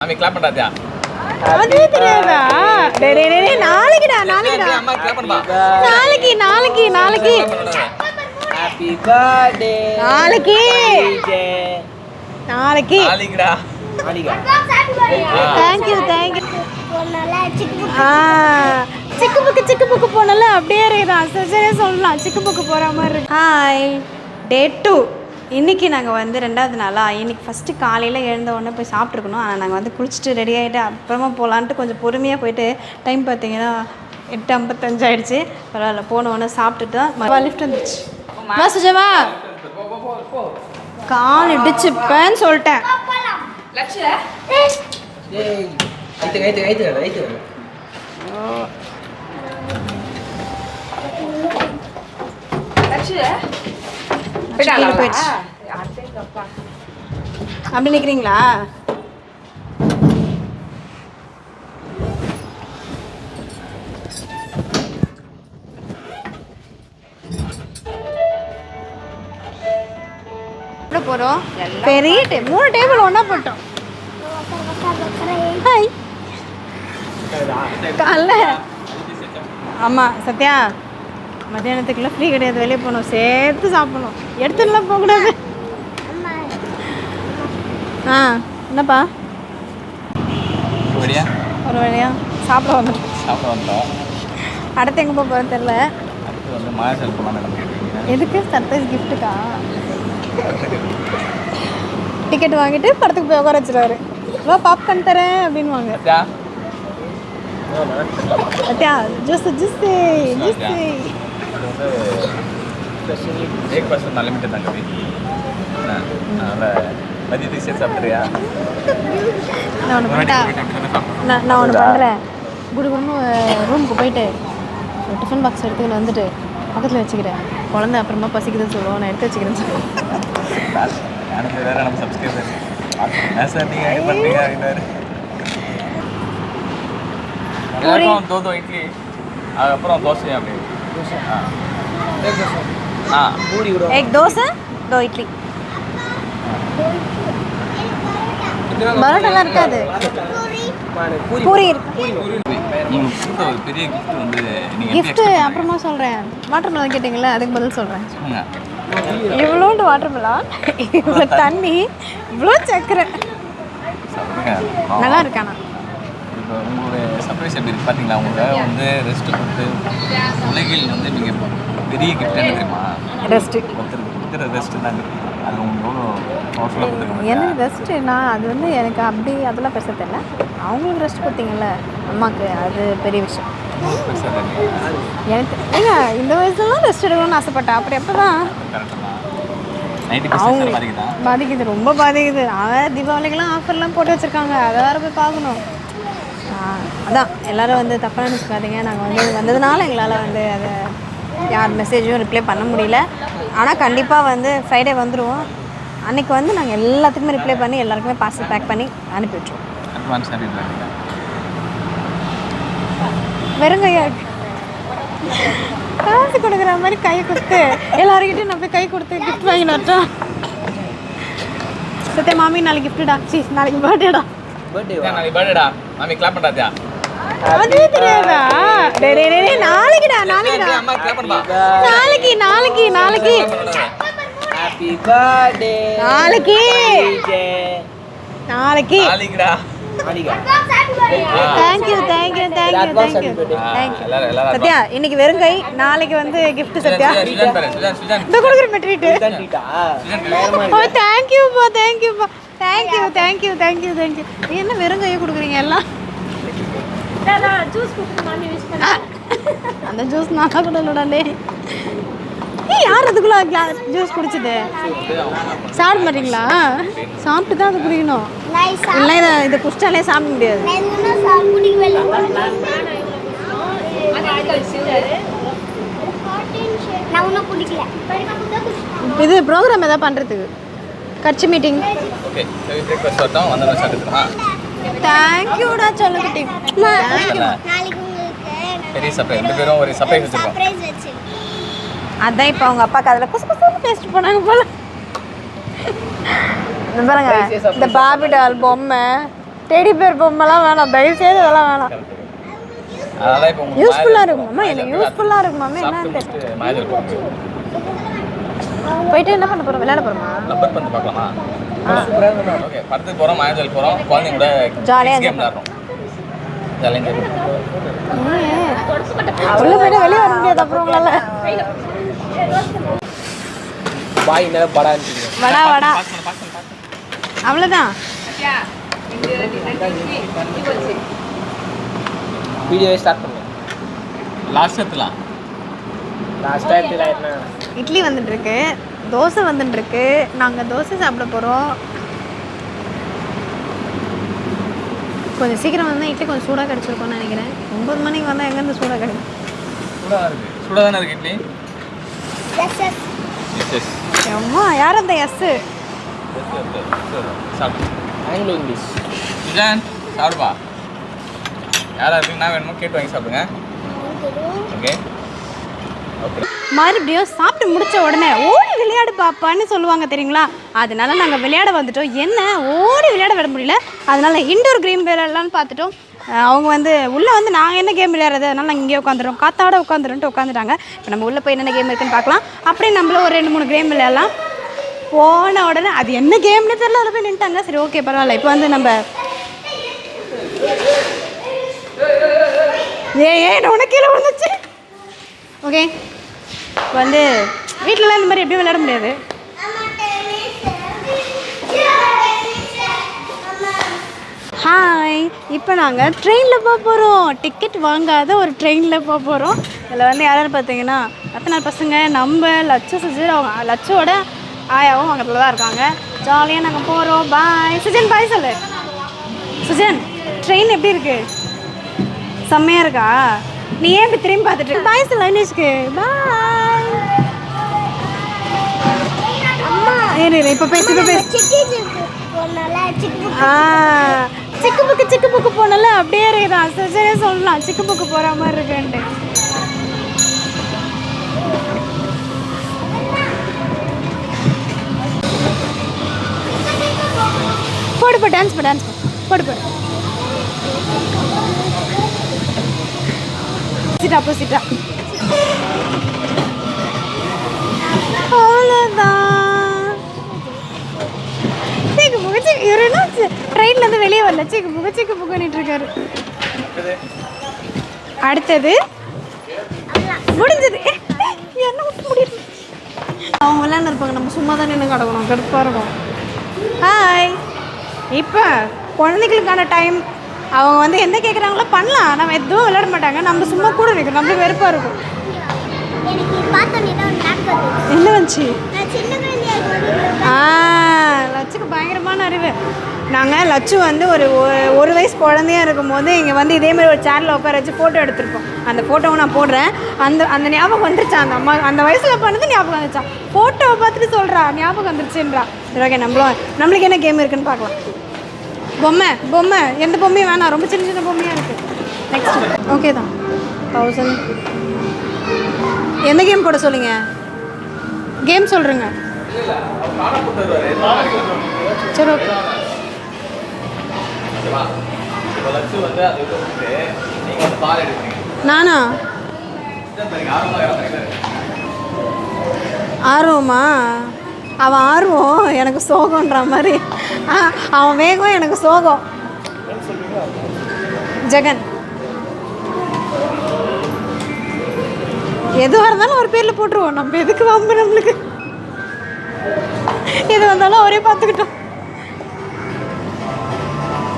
மாமி கிளாப் பண்ணாதயா அதுவே தெரியாதா? டேய் டேய் டேய், நாளைக்குடா நாளைக்குடா. அம்மா கிளாப் பண்ணுமா? நாளைக்கு நாளைக்கு நாளைக்கு. ஹாப்பி பர்த்டே நாளைக்கு. நாளைக்கு. நாளைக்குடா. Malika thank you thank you ஆ சிக்கு புக்கு சிக்கு புக்கு போனல அப்படியே இருக்குதான். சரி சொல்லலாம். சிக்கு புக்கு போகிற மாதிரி இருக்கு. ஹாய் டே டூ இன்றைக்கி நாங்கள் வந்து ரெண்டாவது நாளா இன்னைக்கு ஃபஸ்ட்டு காலையில் எழுந்த உடனே போய் சாப்பிட்ருக்கணும் ஆனால் நாங்கள் வந்து குளிச்சுட்டு ரெடி ஆகிட்டு அப்புறமா போகலான்ட்டு கொஞ்சம் பொறுமையாக போயிட்டு டைம் பார்த்தீங்கன்னா எட்டு ஐம்பத்தஞ்சு ஆயிடுச்சு. பரவாயில்ல போன உடனே சாப்பிட்டுட்டு தான் லிஃப்ட் வந்துச்சு வா சுஜமா கால் இடிச்சுப்பேன்னு சொல்லிட்டேன். டேய் போயிடுச்சு. அப்படி நிற்கிறீங்களா போகிறோம் பெரிய டே மூணு டேபிள் ஒன்றா போட்டோம். ஹாய். காலைல. ஆமாம் சத்யா. மத்தியானத்துக்குள்ள ஃப்ரீ கிடையாது. வெளியே போகணும். சேர்த்து சாப்பிடணும். எடுத்துட்டுலாம் போகக்கூடாது ஆ என்னப்பா? ஒரு வழியா? சாப்பிட வந்துடும் சாப்பிட வந்தோம். அடுத்து எங்கே போக போகிறோம் தெரில அடுத்து வந்து மாயா செல்ஃபமாக நடந்துருக்கீங்க எதுக்கு? சர்ப்ரைஸ் கிஃப்ட்டுக்கா டிக்கெட் வாங்கிட்டு படத்துக்கு போய் உட்கார வச்சிருவாரு. வா பாப்கார்ன் தரேன் சத்யா ஜூஸ் ஜூஸ் ஜூஸ் இது வந்து பிரேக்ஃபாஸ்ட் நல்ல லிமிட்டு தான் கவி. அதனால் மதியத்துக்கு சேர்த்து சாப்பிட்றியா நான் ஒன்று பண்ணுறேன் குடுகுடுன்னு ரூமுக்கு போயிட்டு டிஃபன் பாக்ஸ் எடுத்துக்கிட்டு வந்துட்டு பக்கத்தில் வச்சுக்கிறேன். குழந்தை அப்புறமா பசிக்குதுன்னு சொல்லுவோம். நான் எடுத்து வச்சுக்கிறேன்னு சொல்லுவேன் எனக்கு வேற நம்ம சப்ஸ்கிரைபர் என்ன சார் நீங்கள் இது பண்ணுறீங்க அப்படின்னாரு. எல்லாருக்கும் தோதோ இட்லி அதுக்கப்புறம் தோசை அப்படி. ஆ. ஆ. பூரி கூட. எக் தோசை தோ இட்லி. பரோட்டாலாம் இருக்காது. பூரி கிஃப்ட்டு அப்புறமா சொல்கிறேன் வாட்டர் மெலன் கேட்டிங்களா அதுக்கு பதில் சொல்கிறேன் இவ்வளோண்டு வாட்டர் மெலன் இவ்வளோ தண்ணி இவ்வளோ சக்கரை நல்லா இருக்கானா? உங்களுடைய சர்ப்ரைஸ் எப்படி இருக்கு பார்த்தீங்களா? உங்களுக்கு வந்து ரெஸ்ட் கொடுத்து உலகில் வந்து நீங்கள் பெரிய கிஃப்ட் என்ன தெரியுமா? ஒருத்தருக்கு கொடுக்குற ரெஸ்ட் தாங்க அது உங்களுக்கு எவ்வளோ பவர்ஃபுல்லாக எனக்கு ரெஸ்ட்டு நான் அது வந்து எனக்கு அப்படி அதெல்லாம் பெருசாக தெரியல. அவங்களுக்கு ரெஸ்ட் கொடுத்தீங்கல்ல அம்மாவுக்கு அது பெரிய விஷயம். எனக்கு ஏங்க இந்த வயசுலலாம் ரெஸ்ட் எடுக்கணும்னு ஆசைப்பட்டேன். அப்புறம் எப்போ தான். பாதிக்குது? ரொம்ப பாதிக்குது. அவன் தீபாவளிக்கெல்லாம் ஆஃபர்லாம் போட்டு வச்சுருக்காங்க. அதை வேறு போய் பார்க்கணும். அதான் எல்லாரும் வந்து தப்பாக நினச்சிக்காதீங்க. நாங்கள் வந்து வந்ததுனால எங்களால் வந்து அதை யார் மெசேஜும் ரிப்ளை பண்ண முடியல. ஆனால் கண்டிப்பாக வந்து ஃப்ரைடே வந்துடுவோம் அன்னைக்கு வந்து நாங்கள் எல்லாத்துக்குமே ரிப்ளை பண்ணி எல்லாருக்குமே பார்சல் பேக் பண்ணி அனுப்பி விட்ருவோம் அட்வான்ஸ் வெறுங்கையா காசு கொடுக்குற மாதிரி கை கொடுத்து எல்லாருக்கிட்டையும் நான் போய் கை கொடுத்து கிஃப்ட் வாங்கிட்டு வரட்டோம் சத்யா மாமி நாளைக்கு கிஃப்ட்டுடா சி நாளைக்கு பர்த்டேடா பர்த்டே நாளைக்கு பர்த்டேடா மாமி கிளாப் பண்ணாதயா அதுவே தெரியாதா? நாளைக்குடா நாளைக்குடா. நாளைக்கு நாளைக்கு நாளைக்கு. ஹாப்பி பர்த்டே நாளைக்கு. நாளைக்கு. நாளைக்குடா. சத்யா இன்னைக்கு வெறும் கை நாளைக்கு வந்து gift சத்யா. இந்த கொடுக்குற சுஜான். ஓ தேங்க்யூப்பா தேங்க்யூப்பா தேங்க்யூ தேங்க்யூ தேங்க்யூ தேங்க்யூ என்ன வெறும் கையை கொடுக்குறீங்க எல்லாம்? அந்த ஜூஸ் நான் கூட இல்லடா ஏய் யார் அதுக்குள்ள ஜூஸ் குடிச்சது? சாப்பிட மாட்டீங்களா? சாப்பிட்டு தான் அது குடிக்கணும். இல்லை இதை இதை குடிச்சாலே சாப்பிட முடியாது. நான் ஒன்றும் குடிக்கல இது ப்ரோக்ராம் எதாவது பண்ணுறதுக்கு கட்சி மீட்டிங் ஓகே சரி பிரேக்ஃபாஸ்ட் வரட்டும். வந்து ஸ்டார்ட் எடுத்துமா தேங்க்யூடா சொல்லுக்கிட்டி தேங்க்யூ நாளைக்கு உங்களுக்கு பெரிய சர்ப்ரைஸ் ரெண்டு பேரும் ஒரு சர்ப்ரைஸ் வச்சிருக்கோம். அதான் இப்போ அவங்க அப்பாக்கு அதில் குசு குசு பேசிட்டு போனாங்க போல. இந்த பாருங்க இந்த பாபி டால் பொம்மை டெடி பேர் பொம்மைலாம் வேணாம் தயவு செய்து அதெல்லாம் வேணாம். அதனால இப்போ உங்களுக்கு யூஸ்ஃபுல்லாக இருக்குமாம்மா இல்லை மாயாஜால் யூஸ்ஃபுல்லாக முடிச்சுட்டு மாயாஜால் போகிறோம் போயிட்டு என்ன பண்ண போகிறோம் விளையாட போகிறோமா ரப்பர் பந்து பார்க்கலாமா? ஓகே படத்துக்கு போகிறோம் மாயாஜால் போகிறோம் குழந்தைங்க கூட Jolly ஆ கேம் விளாட்றோம் ஜாலியாக போயிட்டு வெளியே வர முடியாது அப்புறம் உங்களால. பாய் நேரம் படான்னு வடா வடா. அவ்வளோதான் வீடியோவே ஸ்டார்ட் பண்ணுங்க. லாஸ்ட் எடுத்துலாம் லாஸ்ட் டைம் இட்லி வந்துட்டு இருக்கு தோசை வந்துட்டு இருக்கு நாங்கள் தோசை சாப்பிட போகிறோம் கொஞ்சம் சீக்கிரம் வந்தால் இட்லி கொஞ்சம் சூடாக கிடச்சிருக்கும்னு நினைக்கிறேன். ஒம்பது மணிக்கு வந்தால் எங்கேருந்து சூடாக கிடைக்கும்? சூடாக இருக்கு. சூடாக தானே இருக்கு idli? Yes yes yes yes அம்மா யார் அந்த எஸ்ஸு சாப்பிடு. ஆங்கிலோ இங்கிலீஷ் சுஜான் சாப்பிடுப்பா. யாரா இருக்கு நான் வேணுமோ கேட்டு வாங்கி சாப்பிடுங்க. ஓகே மறுபடியும் சாப்பிட்டு முடிச்ச உடனே ஓடி விளையாடு பாப்பான்னு சொல்லுவாங்க தெரியுங்களா? அதனால நாங்கள் விளையாட வந்துட்டோம். என்ன? ஓடி விளையாட விட முடியல. அதனால இண்டோர் கேம் விளையாடலாம்னு பார்த்துட்டோம். அவங்க வந்து உள்ளே வந்து நாங்கள் என்ன கேம் விளையாடுறது? அதனால நாங்கள் இங்கே உட்காந்துறோம். காத்தாட உட்காந்துருன்ட்டு உட்காந்துட்டாங்க. இப்போ நம்ம உள்ளே போய் என்னென்ன கேம் இருக்குன்னு பார்க்கலாம். அப்படியே நம்மளும் ஒரு ரெண்டு மூணு கேம் விளையாடலாம். போன உடனே அது என்ன கேம்னு தெரியல. அதில் போய் நின்ட்டாங்க சரி ஓகே பரவாயில்ல. இப்போ வந்து நம்ம ஏ ஏ உனக்கு கீழே விழுந்துச்சு ஓகே இப்போ வந்து வீட்டிலலாம் இந்த மாதிரி எப்படியும் விளையாட முடியாது. ஹாய் இப்போ நாங்கள் ட்ரெயினில் போக போகிறோம் டிக்கெட் வாங்காத ஒரு ட்ரெயினில் போக போகிறோம் இதில் வந்து யாராவது பார்த்தீங்கன்னா எத்தனை பசங்க நம்ம லட்சம் சுஜின் அவங்க லட்சோட ஆயாவும் பக்கத்தில் தான் இருக்காங்க. ஜாலியாக நாங்கள் போகிறோம் பாய் சுஜன் பாய் சொல்லு. சுஜன் ட்ரெயின் எப்படி இருக்குது செம்மையாக இருக்கா? நீ ஏன் இப்படி திரும்பி பார்த்துட்டு பாய் சொல்லு ஐநேஷ்க்கு பாய் அம்மா. இரு இப்போ பேசு இப்போ பேசு சிக்கி புக்கு சிக்கு புக்கு போனால அப்படியே இருக்குதான் சரி சொல்லலாம் சிக்கு புக்கு போகிற மாதிரி இருக்குன்ட்டு. போடு போ டான்ஸ் போ டான்ஸ் போ போடு போடு. ஆப்போசிட்டா அவ்வளோதான் சீக்கு புக்கு சீக்கு இவர் என்ன ட்ரெயின்ல இருந்து வெளியே வரல. சீக்கு புக்கு சீக்கு புக்குன்னுட்டு இருக்காரு. அடுத்தது முடிஞ்சது. என்ன விட்டு முடியுது அவங்க விளையாண்டு இருப்பாங்க. நம்ம சும்மா தான் நின்று கிடக்கணும். கடுப்பாக இருக்கும். ஹாய் இப்போ குழந்தைகளுக்கான டைம் அவங்க வந்து என்ன கேட்குறாங்களோ பண்ணலாம். நம்ம எதுவும் விளையாட மாட்டாங்க. நம்ம சும்மா கூட நிற்கிறோம் நம்மளுக்கு வெறுப்பாக இருக்கும். என்ன வந்துச்சு? ஆ லட்சுக்கு பயங்கரமான அறிவு. நாங்கள் லட்சு வந்து ஒரு ஒரு வயசு குழந்தையா இருக்கும்போது இங்கே வந்து இதே மாதிரி ஒரு சேரில் உட்கார வச்சு ஃபோட்டோ எடுத்திருப்போம். அந்த ஃபோட்டோவை நான் போடுறேன். அந்த அந்த ஞாபகம் வந்துருச்சா? அந்த அம்மா அந்த வயசில் பண்ணது ஞாபகம் வந்துச்சா ஃபோட்டோவை பார்த்துட்டு சொல்கிறா ஞாபகம் வந்துருச்சுன்றா. சரி ஓகே நம்மளும் நம்மளுக்கு என்ன கேம் இருக்குன்னு பார்க்கலாம். பொம்மை பொம்மை. எந்த பொம்மையும் வேணாம். ரொம்ப சின்ன சின்ன பொம்மையாக இருக்குது நெக்ஸ்ட் ஓகே தான். தௌசண்ட் எந்த கேம் போட சொல்லுங்க? கேம் சொல்கிறேங்க சரி ஓகே நானா? ஆர்வமா? அவன் ஆர்வம் எனக்கு சோகன்ற மாதிரி. அவன் வேகம் எனக்கு சோகம். ஜெகன். எதுவாக இருந்தாலும் ஒரு பேரில் போட்டுருவோம். நம்ம எதுக்கு வம்பு நம்மளுக்கு? எது வந்தாலும் ஒரே பார்த்துக்கிட்டோம்.